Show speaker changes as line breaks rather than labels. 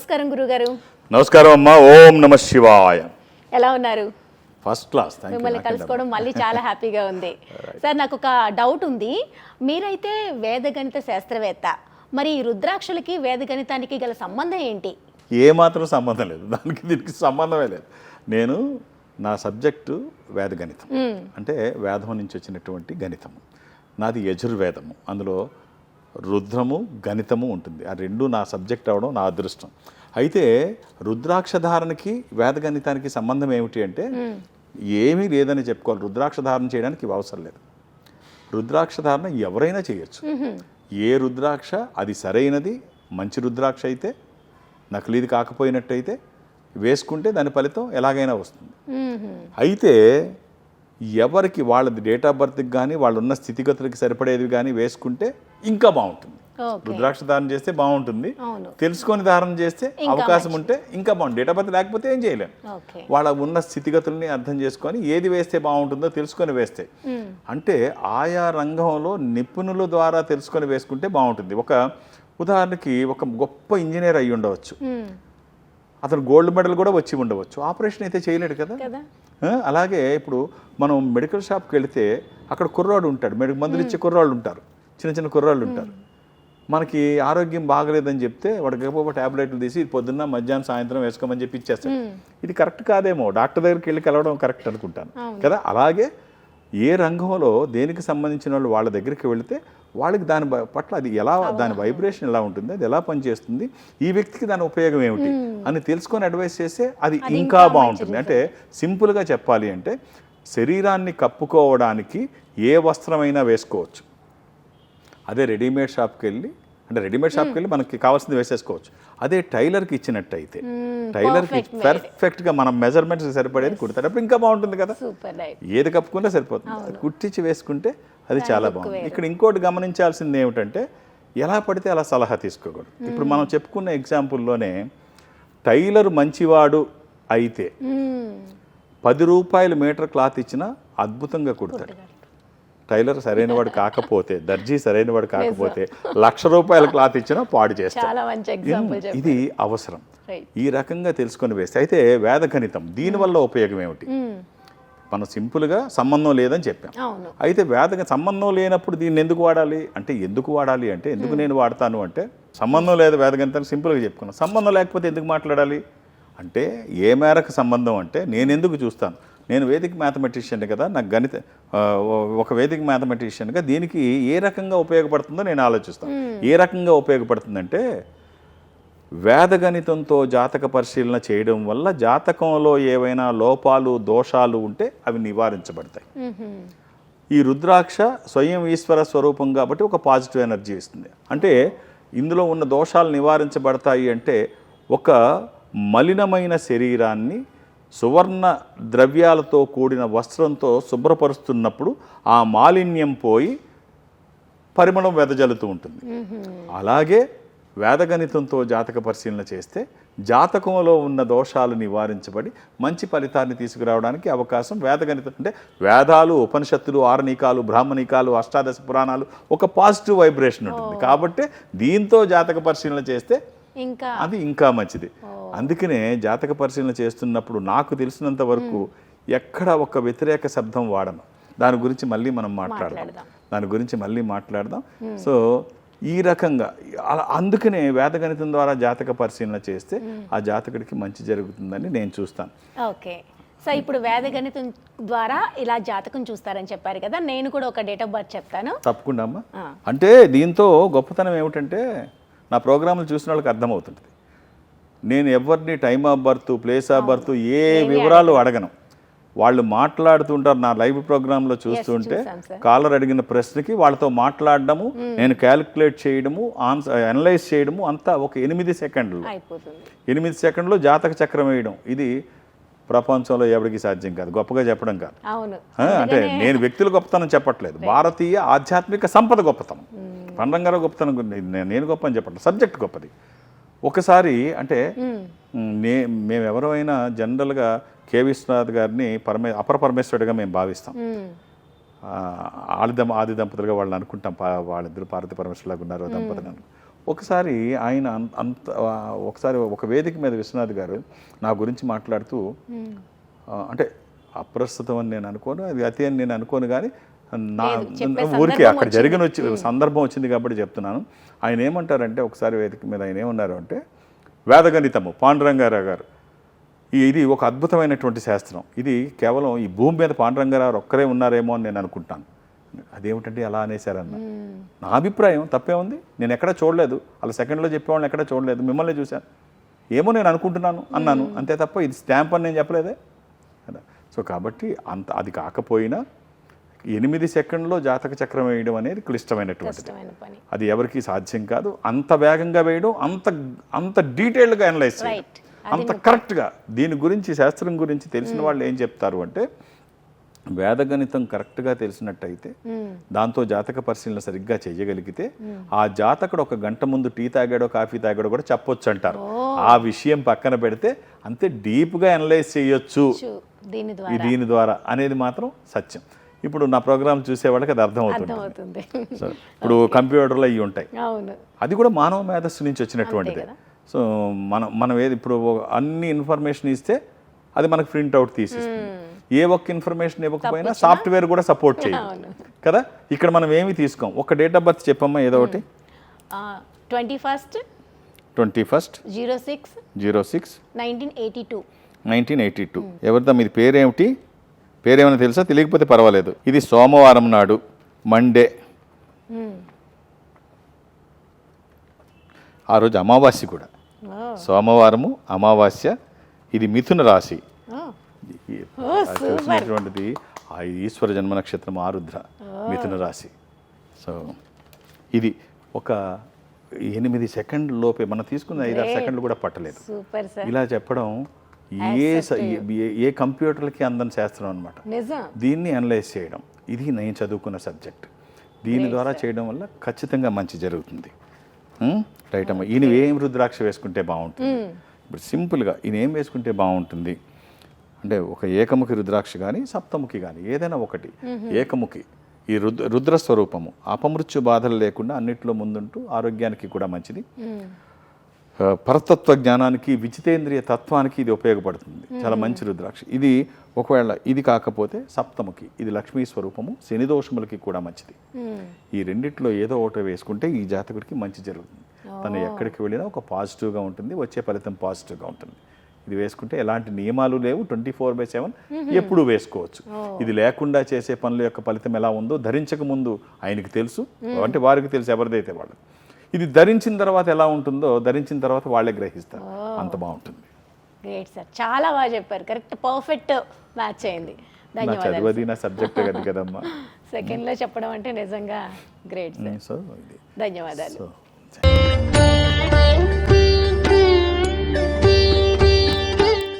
నమస్కారం గురుగారు.
నమస్కారం అమ్మా ఓం నమ శివాయ.
ఎలా ఉన్నారు?
ఫస్ట్ క్లాస్
మిమ్మల్ని కలుసుకోవడం మళ్ళీ చాలా హ్యాపీగా ఉంది. సార్ నాకు ఒక డౌట్ ఉంది. మీరైతే వేదగణిత శాస్త్రవేత్త. మరి ఈ రుద్రాక్షలకి వేదగణితానికి గల సంబంధం ఏంటి?
ఏ మాత్రం సంబంధం లేదు. దానికి దీనికి సంబంధమే లేదు. నేను నా సబ్జెక్టు వేదగణితం అంటే వేదం నుంచి వచ్చినటువంటి గణితము. నాది యజుర్వేదము. అందులో రుద్రము గణితము ఉంటుంది. ఆ రెండు నా సబ్జెక్ట్ అవడం నా అదృష్టం. అయితే రుద్రాక్ష ధారణకి వేదగణితానికి సంబంధం ఏమిటి అంటే ఏమీ లేదని చెప్పుకోవాలి. రుద్రాక్ష ధారణ చేయడానికి అవసరం లేదు. రుద్రాక్ష ధారణ ఎవరైనా చేయొచ్చు. ఏ రుద్రాక్ష అది సరైనది మంచి రుద్రాక్ష అయితే నకిలీది కాకపోయినట్టయితే వేసుకుంటే దాని ఫలితం ఎలాగైనా వస్తుంది. అయితే ఎవరికి వాళ్ళది డేట్ ఆఫ్ బర్త్కి కానీ వాళ్ళు ఉన్న స్థితిగతులకి సరిపడేది కానీ వేసుకుంటే ఇంకా బాగుంటుంది. రుద్రాక్ష ధారణ చేస్తే బాగుంటుంది. తెలుసుకొని ధారణ చేస్తే అవకాశం ఉంటే ఇంకా బాగుంటుంది. డేట్ ఆఫ్ బర్త్ లేకపోతే ఏం చేయలేం. వాళ్ళ ఉన్న స్థితిగతుల్ని అర్థం చేసుకొని ఏది వేస్తే బాగుంటుందో తెలుసుకొని వేస్తే. అంటే ఆయా రంగంలో నిపుణుల ద్వారా తెలుసుకొని వేసుకుంటే బాగుంటుంది. ఒక ఉదాహరణకి ఒక గొప్ప ఇంజనీర్ అయి ఉండవచ్చు. అతను గోల్డ్ మెడల్ కూడా వచ్చి ఉండవచ్చు. ఆపరేషన్ అయితే చేయలేడు కదా? అలాగే ఇప్పుడు మనం మెడికల్ షాప్కి వెళితే అక్కడ కుర్రాడు ఉంటాడు. మెడి మందులు ఇచ్చే కుర్రాళ్ళు ఉంటారు. చిన్న చిన్న కుర్రాళ్ళు ఉంటారు. మనకి ఆరోగ్యం బాగలేదని చెప్తే వాడికి గొప్ప టాబ్లెట్లు తీసి పొద్దున్న మధ్యాహ్నం సాయంత్రం వేసుకోమని చెప్పి ఇచ్చేస్తాడు. ఇది కరెక్ట్ కాదేమో. డాక్టర్ దగ్గరికి వెళ్ళి కలవడం కరెక్ట్ అనుకుంటాను. కదా? అలాగే ఏ రంగంలో దేనికి సంబంధించిన వాళ్ళు వాళ్ళ దగ్గరికి వెళితే వాళ్ళకి దాని బ- పట్ల అది ఎలా దాని వైబ్రేషన్ ఎలా ఉంటుంది అది ఎలా పనిచేస్తుంది ఈ వ్యక్తికి దాని ఉపయోగం ఏమిటి అని తెలుసుకొని అడ్వైస్ చేస్తే అది ఇంకా బాగుంటుంది. అంటే సింపుల్గా చెప్పాలి అంటే శరీరాన్ని కప్పుకోవడానికి ఏ వస్త్రమైనా వేసుకోవచ్చు. అదే రెడీమేడ్ షాప్కి వెళ్ళి అంటే రెడీమేడ్ షాప్కి వెళ్ళి మనకి కావాల్సింది వేసేసుకోవచ్చు. అదే టైలర్కి ఇచ్చినట్టయితే. టైలర్కి పర్ఫెక్ట్గా మనం మెజర్మెంట్స్ సరిపడేది కుడతాడు అప్పుడు ఇంకా బాగుంటుంది కదా. ఏది కప్పుకున్నా సరిపోతుంది. అది కుట్టించి వేసుకుంటే అది చాలా బాగుంది. ఇక్కడ ఇంకోటి గమనించాల్సింది ఏమిటంటే ఎలా పడితే అలా సలహా తీసుకోకూడదు. ఇప్పుడు మనం చెప్పుకున్న ఎగ్జాంపుల్లోనే టైలర్ మంచివాడు అయితే పది రూపాయల మీటర్ క్లాత్ ఇచ్చినా అద్భుతంగా కుడతాడు. టైలర్ సరైన వాడు కాకపోతే దర్జీ సరైన వాడు కాకపోతే లక్ష రూపాయల క్లాత్ ఇచ్చినా పాడు
చెప్పారు.
ఇది అవసరం. ఈ రకంగా తెలుసుకొని వేస్తే అయితే వేదగణితం దీనివల్ల ఉపయోగం ఏమిటి? మనం సింపుల్గా సంబంధం లేదని చెప్పాం. అయితే వేదగ సంబంధం లేనప్పుడు దీన్ని ఎందుకు వాడాలి? అంటే ఎందుకు వాడాలి అంటే ఎందుకు నేను వాడతాను అంటే సంబంధం లేదు వేదగణితం సింపుల్గా చెప్పుకున్నాను సంబంధం లేకపోతే ఎందుకు మాట్లాడాలి? అంటే ఏ మేరకు సంబంధం అంటే నేను ఎందుకు చూస్తాను? నేను వేదిక మ్యాథమెటిషియన్ కదా నాకు గణిత ఒక వేదిక మ్యాథమెటిషియన్గా దీనికి ఏ రకంగా ఉపయోగపడుతుందో నేను ఆలోచిస్తాను. ఏ రకంగా ఉపయోగపడుతుందంటే వేదగణితంతో జాతక పరిశీలన చేయడం వల్ల జాతకంలో ఏవైనా లోపాలు దోషాలు ఉంటే అవి నివారించబడతాయి. ఈ రుద్రాక్ష స్వయం ఈశ్వర స్వరూపం కాబట్టి ఒక పాజిటివ్ ఎనర్జీ ఇస్తుంది. అంటే ఇందులో ఉన్న దోషాలు నివారించబడతాయి అంటే ఒక మలినమైన శరీరాన్ని సువర్ణ ద్రవ్యాలతో కూడిన వస్త్రంతో శుభ్రపరుస్తున్నప్పుడు ఆ మాలిన్యం పోయి పరిమళం వెదజల్లుతూ ఉంటుంది. అలాగే వేదగణితంతో జాతక పరిశీలన చేస్తే జాతకంలో ఉన్న దోషాలు నివారించబడి మంచి ఫలితాన్ని తీసుకురావడానికి అవకాశం వేదగణితం అంటే వేదాలు ఉపనిషత్తులు ఆరణికాలు బ్రాహ్మణికాలు అష్టాదశ పురాణాలు ఒక పాజిటివ్ వైబ్రేషన్ ఉంటుంది. కాబట్టి దీంతో జాతక పరిశీలన చేస్తే
ఇంకా
అది ఇంకా మంచిది. అందుకనే జాతక పరిశీలన చేస్తున్నప్పుడు నాకు తెలిసినంత వరకు ఎక్కడ ఒక వ్యతిరేక శబ్దం వాడను. దాని గురించి మళ్ళీ మనం మాట్లాడదాం. దాని గురించి మళ్ళీ మాట్లాడదాం. సో ఈ రకంగా అందుకనే వేదగణితం ద్వారా జాతక పరిశీలన చేస్తే ఆ జాతకుడికి మంచి జరుగుతుందని నేను చూస్తాను.
ఓకే. సో ఇప్పుడు వేదగణితం ద్వారా ఇలా జాతకం చూస్తారని చెప్పారు కదా నేను కూడా ఒక డేట్ ఆఫ్ బర్త్ చెప్తాను.
తప్పకుండా అమ్మా. అంటే దీంతో గొప్పతనం ఏమిటంటే నా ప్రోగ్రాంలు చూసిన వాళ్ళకి అర్థమవుతుంది నేను ఎవరిని time of birth place of birth ఏ వివరాలు అడగను. వాళ్ళు మాట్లాడుతుంటారు నా లైవ్ ప్రోగ్రాంలో చూస్తుంటే. కాలర్ అడిగిన ప్రశ్నకి వాళ్ళతో మాట్లాడడము నేను క్యాలిక్యులేట్ చేయడము ఆన్సర్ అనలైజ్ చేయడము అంతా ఒక ఎనిమిది సెకండ్లు. ఎనిమిది సెకండ్లో జాతక చక్రం వేయడం. ఇది ప్రపంచంలో ఎవరికి సాధ్యం కాదు. గొప్పగా చెప్పడం కాదు. అంటే నేను వ్యక్తుల గొప్పతనం చెప్పట్లేదు. భారతీయ ఆధ్యాత్మిక సంపద గొప్పతనం. పండంగారు గొప్పతనం నేను గొప్ప అని చెప్పట్లేదు. సబ్జెక్ట్ గొప్పది. ఒకసారి అంటే నే మేము ఎవరైనా జనరల్గా కే విశ్వనాథ్ గారిని పరమే అపర పరమేశ్వరుడిగా మేము భావిస్తాం.
మ్మ్.
ఆ, ఆది దంప ఆది దంపతులుగా వాళ్ళని అనుకుంటాం. వాళ్ళిద్దరు పార్వతి పరమేశ్వరులాగా ఉన్నారు దంపతులు ఒకసారి ఆయన అంత ఒకసారి ఒక వేదిక మీద విశ్వనాథ్ గారు నా గురించి మాట్లాడుతూ అంటే అప్రస్తుతం అని నేను అనుకోను అది అతి అని నేను అనుకోను కానీ నా ఊరికే అక్కడ జరిగిన వచ్చి సందర్భం వచ్చింది కాబట్టి చెప్తున్నాను. ఆయన ఏమంటారంటే ఒకసారి వేదిక మీద ఆయన ఏమన్నారు అంటే వేదగణితము పాండురంగారావు గారు. ఇది ఒక అద్భుతమైనటువంటి శాస్త్రం. ఇది కేవలం ఈ భూమి మీద పాండురంగారావు ఒక్కరే ఉన్నారేమో అని నేను అనుకుంటాను. అదేమిటంటే అలా అనేసారన్న నా అభిప్రాయం తప్పే ఉంది. నేను ఎక్కడ చూడలేదు. అలా సెకండ్లో చెప్పేవాళ్ళని ఎక్కడ చూడలేదు. మిమ్మల్ని చూశాను. ఏమో నేను అనుకుంటున్నాను అన్నాను. అంతే తప్ప ఇది స్టాంప్ అని నేను చెప్పలేదే. సో కాబట్టి అంత అది కాకపోయినా ఎనిమిది సెకండ్లో జాతక చక్రం వేయడం అనేది క్లిష్టమైనటువంటిది. అది ఎవరికి సాధ్యం కాదు. అంత వేగంగా వేయడం అంత అంత డీటెయిల్డ్గా అనలైజ్ చేయడం. అంత కరెక్ట్గా దీని గురించి శాస్త్రం గురించి తెలిసిన వాళ్ళు ఏం చెప్తారు అంటే వేదగణితం కరెక్ట్గా తెలిసినట్టయితే దాంతో జాతక పరిశీలన సరిగ్గా చేయగలిగితే ఆ జాతకుడు ఒక గంట ముందు టీ తాగాడో కాఫీ తాగాడో కూడా చెప్పొచ్చు అంటారు ఆ విషయం పక్కన పెడితే అంతే డీప్గా అనలైజ్ చేయొచ్చు.
దీని ద్వారా
అనేది మాత్రం సత్యం. ఇప్పుడు నా ప్రోగ్రామ్ చూసే వాళ్ళకి అది అర్థమవుతుంది. ఇప్పుడు కంప్యూటర్లో ఇవి ఉంటాయి.
అవును.
అది కూడా మానవ మేధస్సు నుంచి వచ్చినటువంటిదే. సో మనం మనం ఏది ఇప్పుడు అన్ని ఇన్ఫర్మేషన్ ఇస్తే అది మనకు ప్రింట్ అవుట్ తీసిస్తుంది. ఏ ఒక్క ఇన్ఫర్మేషన్ ఇవ్వకపోయినా సాఫ్ట్వేర్ కూడా సపోర్ట్
అవును.
కదా? ఇక్కడ మనం ఏమి తీసుకోం? ఒక డేట్ ఆఫ్ బర్త్ చెప్పమ్మా ఏదో ఒకటి.
Twenty first
twenty first
zero six
zero six
nineteen eighty two.
Nineteen eighty two. ఎవరిదా? మీది పేరేమిటి? పేరేమైనా తెలుసా? తెలియకపోతే పర్వాలేదు. ఇది సోమవారం నాడు మండే. ఆ రోజు అమావాస్య కూడా. సోమవారము అమావాస్య ఇది మిథున రాశి. తెలిసినటువంటిది ఆ ఈశ్వర జన్మ నక్షత్రం ఆరుద్ర మిథున రాశి. సో ఇది ఒక ఎనిమిది సెకండ్ లోపే మనం తీసుకున్న ఐదారు సెకండ్లు కూడా పట్టలేదు. ఇలా చెప్పడం ఏ ఏ- కంప్యూటర్లకి అందని శాస్త్రం అనమాట దీన్ని అనలైజ్ చేయడం. ఇది నేను చదువుకున్న సబ్జెక్ట్ దీని ద్వారా చేయడం వల్ల ఖచ్చితంగా మంచి జరుగుతుంది. రైట్ అమ్మా? ఈయన ఏం రుద్రాక్ష వేసుకుంటే బాగుంటుంది? ఇప్పుడు సింపుల్గా ఈయన ఏం వేసుకుంటే బాగుంటుంది? అంటే ఒక ఏకముఖి రుద్రాక్ష కానీ సప్తముఖి కానీ ఏదైనా ఒకటి. ఏకముఖి. ఈ రుద్ర రుద్ర స్వరూపము అపమృత్యు బాధలు లేకుండా అన్నిట్లో ముందుంటూ ఆరోగ్యానికి కూడా మంచిది. పరతత్వ జ్ఞానానికి విచితేంద్రియ తత్వానికి ఇది ఉపయోగపడుతుంది. చాలా మంచి రుద్రాక్ష. ఇది ఒకవేళ ఇది కాకపోతే సప్తముఖి ఇది లక్ష్మీ స్వరూపము శని దోషములకి కూడా మంచిది. ఈ రెండిట్లో ఏదో ఒకటి వేసుకుంటే ఈ జాతకుడికి మంచి జరుగుతుంది. తను ఎక్కడికి వెళ్ళినా ఒక పాజిటివ్గా ఉంటుంది వచ్చే ఫలితం పాజిటివ్గా ఉంటుంది. ఇది వేసుకుంటే ఎలాంటి నియమాలు లేవు ట్వంటీ ఫోర్ బై సెవెన్. ఎప్పుడు వేసుకోవచ్చు. ఇది లేకుండా చేసే పనుల యొక్క ఫలితం ఎలా ఉందో ధరించక ముందు ఆయనకి తెలుసు. అంటే వారికి తెలుసు ఎవరిదైతే వాళ్ళు ఇది ధరించిన తర్వాత ఎలా ఉంటుందో ధరించిన తర్వాత వాళ్ళే గ్రహిస్తారు. అంత బాగుంటుంది.
గ్రేట్ సార్ చాలా బాగా చెప్పారు. కరెక్ట్ పర్ఫెక్ట్ మ్యాచ్ అయింది.
చదువది నా సబ్జెక్ట్ కదా కదమ్మా.
సెకండ్లో చెప్పడం అంటే నిజంగా గ్రేట్ సార్ ధన్యవాదాలు.